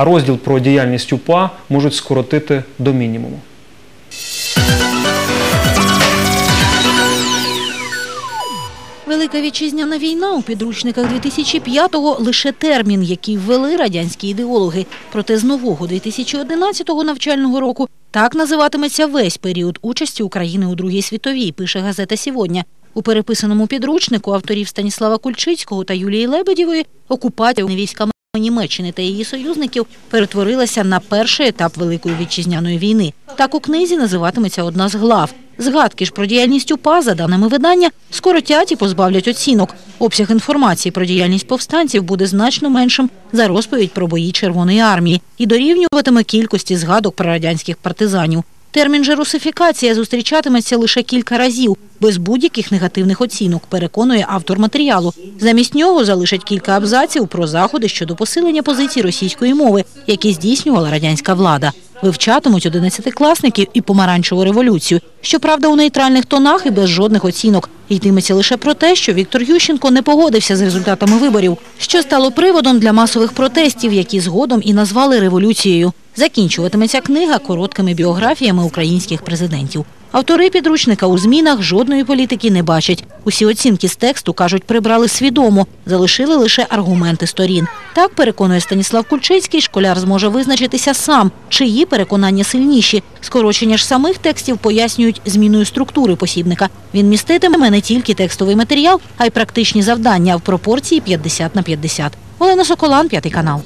а розділ про діяльність УПА можуть скоротити до мінімуму. Велика вітчизняна війна у підручниках 2005-го – лише термін, який ввели радянські ідеологи. Проте з нового 2011-го навчального року так називатиметься весь період участі України у Другій світовій, пише газета «Сьогодні». У переписаному підручнику авторів Станіслава Кульчицького та Юлії Лебедєвої окупація військами Німеччини та її союзників перетворилася на перший етап Великої вітчизняної війни. Так у книзі називатиметься одна з глав. Згадки ж про діяльність УПА, за даними видання, скоротять і позбавлять оцінок. Обсяг інформації про діяльність повстанців буде значно меншим за розповідь про бої Червоної армії і дорівнюватиме кількості згадок про радянських партизанів. Термін же русифікація зустрічатиметься лише кілька разів, без будь-яких негативних оцінок, переконує автор матеріалу. Замість нього залишать кілька абзаців про заходи щодо посилення позицій російської мови, які здійснювала радянська влада. Вивчатимуть одинадцятикласників і помаранчеву революцію. Щоправда, у нейтральних тонах і без жодних оцінок. Йтиметься лише про те, що Віктор Ющенко не погодився з результатами виборів, що стало приводом для масових протестів, які згодом і назвали революцією. Закінчуватиметься книга короткими біографіями українських президентів. Автори підручника у змінах жодної політики не бачать. Усі оцінки з тексту, кажуть, прибрали свідомо, залишили лише аргументи сторін. Так, переконує Станіслав Кульчицький, школяр зможе визначитися сам, чиї переконання сильніші. Скорочення ж самих текстів пояснюють зміною структури посібника. Він міститиме не тільки текстовий матеріал, а й практичні завдання в пропорції 50 на 50. Олена Соколан, п'ятий канал.